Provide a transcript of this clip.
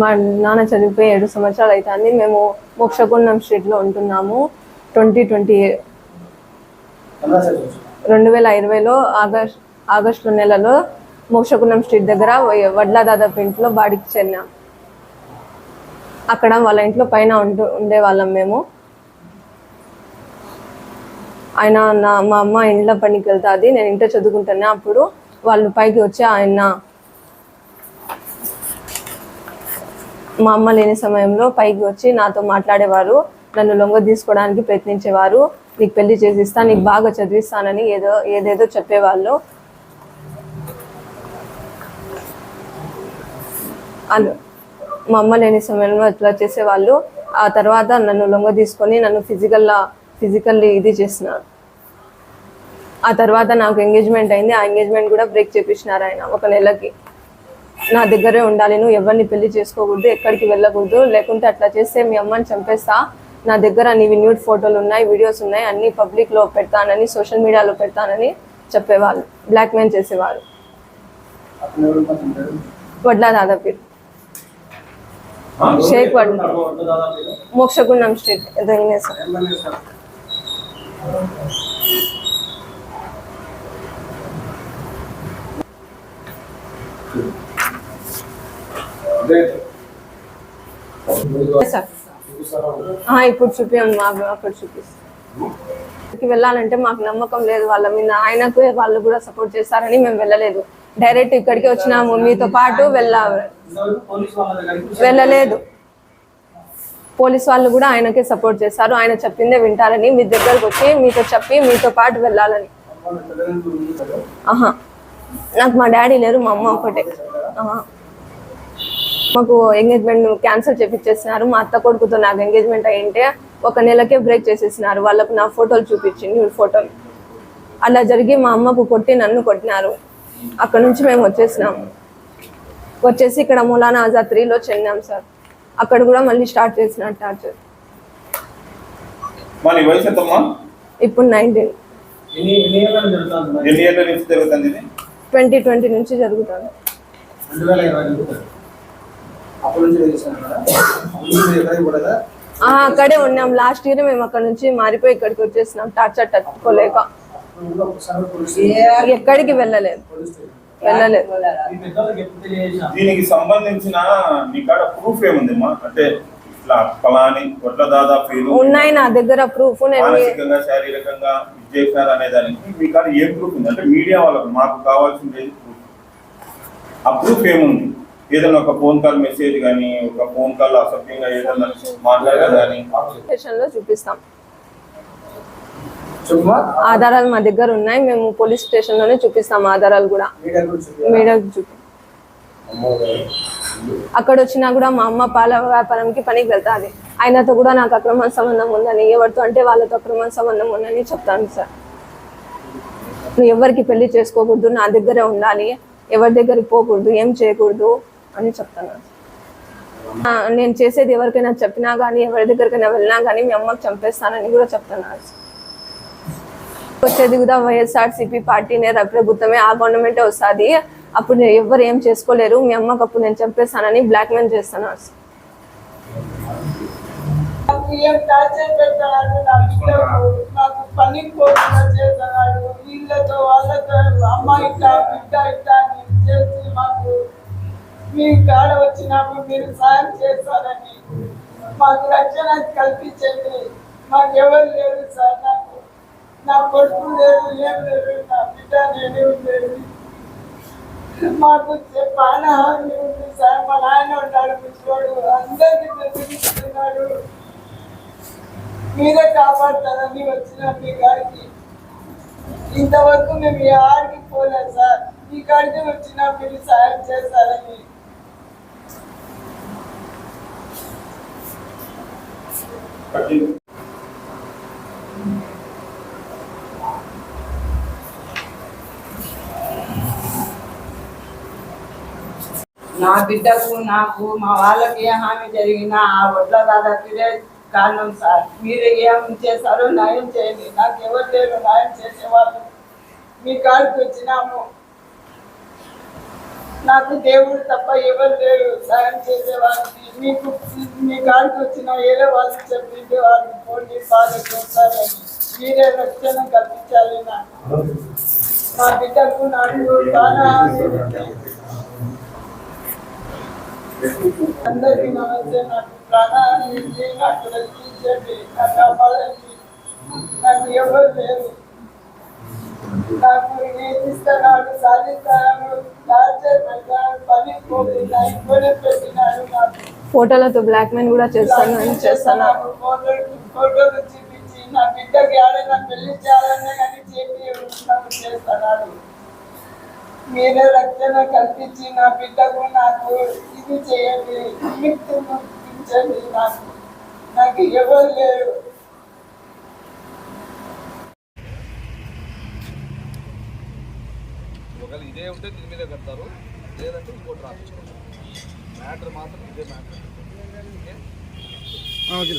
మా నాన్న చనిపోయి ఏడు సంవత్సరాలు అవుతుంది మేము మోక్షగుండం స్ట్రీట్లో ఉంటున్నాము. ట్వంటీ ట్వంటీ రెండు వేల ఇరవైలో ఆగస్ట్ ఆగస్టు నెలలో మోక్షగుండం స్ట్రీట్ దగ్గర వడ్ల దాదాపు ఇంట్లో బాడికి చెల్లాం అక్కడ వాళ్ళ ఇంట్లో పైన ఉంటూ ఉండేవాళ్ళం మేము. ఆయన నా మా అమ్మ ఇంట్లో పనికి వెళ్తుంది. నేను ఇంట్లో చదువుకుంటున్నా. అప్పుడు వాళ్ళు పైకి వచ్చి ఆయన మా అమ్మ లేని సమయంలో పైకి వచ్చి నాతో మాట్లాడేవారు నన్ను లొంగ తీసుకోవడానికి ప్రయత్నించేవారు నీకు పెళ్ళి చేసిస్తా నీకు బాగా చదివిస్తానని ఏదో ఏదేదో చెప్పేవాళ్ళు. అను మా అమ్మ లేని సమయంలో అట్లా చేసేవాళ్ళు. ఆ తర్వాత నన్ను లొంగ తీసుకొని నన్ను ఫిజికల్లా ఫిజికల్లీ ఇది చేసినారు ఆ తర్వాత నాకు ఎంగేజ్మెంట్ అయింది. ఆ ఎంగేజ్మెంట్ కూడా బ్రేక్ చేపించినారు ఆయన ఒక నెలకి. నా దగ్గరే ఉండాలి నువ్వు ఎవరిని పెళ్ళి చేసుకోకూడదు ఎక్కడికి వెళ్ళకూడదు లేకుంటే అట్లా చేస్తే మీ అమ్మని చంపేస్తా. నా దగ్గర నీవి న్యూడ్ ఫోటోలు ఉన్నాయి వీడియోస్ ఉన్నాయి అన్ని పబ్లిక్లో పెడతానని సోషల్ మీడియాలో పెడతానని చెప్పేవాళ్ళు బ్లాక్మెయిల్ చేసేవాళ్ళు వడ్ల దాదాపు షేక్ వడ్ల. మోక్షగుండం స్ట్రీట్ ఎదురుగానే సార్ సార్ ఆ, ఇప్పుడు చూపించాం మాకు అక్కడ చూపిస్తాం వెళ్ళాలంటే మాకు నమ్మకం లేదు వాళ్ళ మీద. ఆయనకు వాళ్ళు కూడా సపోర్ట్ చేస్తారని మేము వెళ్ళలేదు. డైరెక్ట్ ఇక్కడికి వచ్చినాము మీతో పాటు వెళ్ళా వెళ్ళలేదు. పోలీస్ వాళ్ళు కూడా ఆయనకే సపోర్ట్ చేస్తారు ఆయన చెప్పిందే వింటారని. మీ దగ్గరకు వచ్చి మీతో చెప్పి మీతో పాటు వెళ్ళాలని. ఆహా. నాకు మా డాడీ లేరు మా అమ్మ ఒకటే ఆహా. మాకు ఎంగేజ్మెంట్ క్యాన్సిల్ చేపించేసినారు మా అత్త కొడుకుతో నాకు ఎంగేజ్మెంట్ అయ్యింటే ఒక నెలకే బ్రేక్ చేసేసినారు. వాళ్ళకు నా ఫోటోలు చూపించి న్యూడ్ ఫోటోలు అలా జరిగి మా అమ్మకు కొట్టి నన్ను కొట్టినారు. అక్కడ నుంచి మేము వచ్చేసినాము వచ్చేసి ఇక్కడ మౌలానా ఆజాద్ త్రీలో చెందాం సార్. అక్కడ కూడా మళ్ళీ స్టార్ట్ చేసిన టార్చర్ ఇప్పుడు నైన్టీన్ ఎన్ని ఎన్ని ఏళ్ళ నుంచి జరుగుతుంది? మరి? ఎన్ని ఏళ్ళ నుంచి జరుగుతుంది ఇది? ట్వంటీ ట్వంటీ నుంచి జరుగుతుంది. అక్కడే ఉన్నాం. లాస్ట్ ఇయర్ మేము అక్కడ నుంచి మారిపోయి ఇక్కడికి వచ్చేసినాం. టార్చర్ తట్టుకోలేక. ఎక్కడికి వెళ్ళలేదు. మీ దీనికి సంబంధించిన నీ కాడ ప్రూఫ్ ఏముందమ్మా అంటే ఇట్లా ఫలాని వడ్ల ఉన్నాయి నా దగ్గర ప్రూఫ్ నేను మానసికంగా శారీరకంగా చేశారు అనే దానికి మీ కాడ ఏం ప్రూఫ్ ఉంది? అంటే మీడియా వాళ్ళకు మాకు కావాల్సింది ఆ ప్రూఫ్ ఏముంది? ఏదైనా ఒక ఫోన్ కాల్ మెసేజ్ కానీ ఒక ఫోన్ కాల్ అసభ్యంగా ఏదైనా మాట్లాడగా కానీ స్టేషన్లో చూపిస్తాం. ఆధారాలు మా దగ్గర ఉన్నాయి. మేము పోలీస్ స్టేషన్లోనే చూపిస్తాం ఆధారాలు కూడా. మీడియాకి చూపి అక్కడ వచ్చినా కూడా మా అమ్మ పాల వ్యాపారంకి పనికి వెళ్తాది. ఆయనతో కూడా నాకు అక్రమ సంబంధం ఉందని ఎవరితో అంటే వాళ్ళతో అక్రమ సంబంధం ఉందని చెప్తాను సార్. నువ్వు ఎవరికి పెళ్ళి చేసుకోకూడదు నా దగ్గరే ఉండాలి. ఎవరి దగ్గరికి పోకూడదు ఏం చేయకూడదు. అని చెప్తాను. నేను చేసేది ఎవరికైనా చెప్పినా కానీ ఎవరి దగ్గరికైనా వెళ్ళినా కానీ మీ అమ్మకి చంపేస్తానని కూడా చెప్తున్నారు వచ్చేది కూడా వైఎస్ఆర్సీపీ పార్టీనే ప్రభుత్వమే ఆ గవర్నమెంటే వస్తుంది. అప్పుడు నేను ఏం చేసుకోలేరు. మీ అమ్మకి అప్పుడు నేను చంపేస్తానని బ్లాక్ మెయిల్ చేస్తున్నారు వాళ్ళతో అమ్మాయి ఇట్లా బిడ్డ ఇట్లా చేసి మాకు మీ కాడ వచ్చినప్పుడు మీరు సాయం చేస్తారని మాకు రక్షణ కల్పించండి. మాకు ఎవరు లేరు సార్ నాకు. నా కొడుకు లేదు ఏం లేదు నా బిడ్డ నేనే ఉండేది. మాకు ప్రాణహాని ఉంది సార్. మా నాయన ఉన్నాడు ముసలోడు అందరినీ బెదిరిస్తున్నాడు. మీరే కాపాడతారని వచ్చిన మీ గారికి ఇంతవరకు మేము ఏ ఆడికి పోలేదు సార్. మీ కాడికి వచ్చినా మీరు సాయం చేస్తారని. నా బిడ్డకు నాకు మా వాళ్ళకి ఏ హామీ జరిగినా ఆ వడ్ల దాదాపుదే కారణం సార్. మీరు ఏం చేశారో న్యాయం చేయండి. నాకు ఎవరు లేరు న్యాయం చేసేవాళ్ళు. మీ కాడికి వచ్చినాము. నాకు దేవుడు తప్ప ఎవరు లేరు. సాయం చేసేవాళ్ళని మీకు మీ కాడికి వచ్చిన ఏదో వాళ్ళు చెప్పింది వాళ్ళు పోటీ బాగా చూస్తారని మీరే రక్షణ కల్పించాలి నాకు మా బిడ్డకు నాకు చాలా అందరికీ నమస్తే. నాకు ప్రాణాన్ని నాకు రక్షించండి నాకు కాపాడండి. నాకు ఎవరు లేరు. నాకు నేర్పిస్తున్నాడు సాధిస్తాను టార్చర్ పెట్టాడు పని ఇంకొనే పెట్టినాడు నాకు. ఫోటోలతో బ్లాక్ మెయిల్ కూడా చేస్తాను అని చేస్తున్నారు నాకు ఫోటోలు చూపించి నా బిడ్డకి ఆడైనా పెళ్ళి చేయాలనే కానీ చెప్పి చేస్తున్నాడు మీరే రక్షణ కల్పించి నా బిడ్డకు నాకు ఇది చేయండి నాకు. నాకు ఎవరు లేరు. ఒకవేళ ఇదే ఉంటే దీని మీదే కడతారు. లేదంటే ఇంకోటి రాపించుకుంటారు మ్యాటర్ మాత్రం ఇదే మ్యాటర్. ఓకే.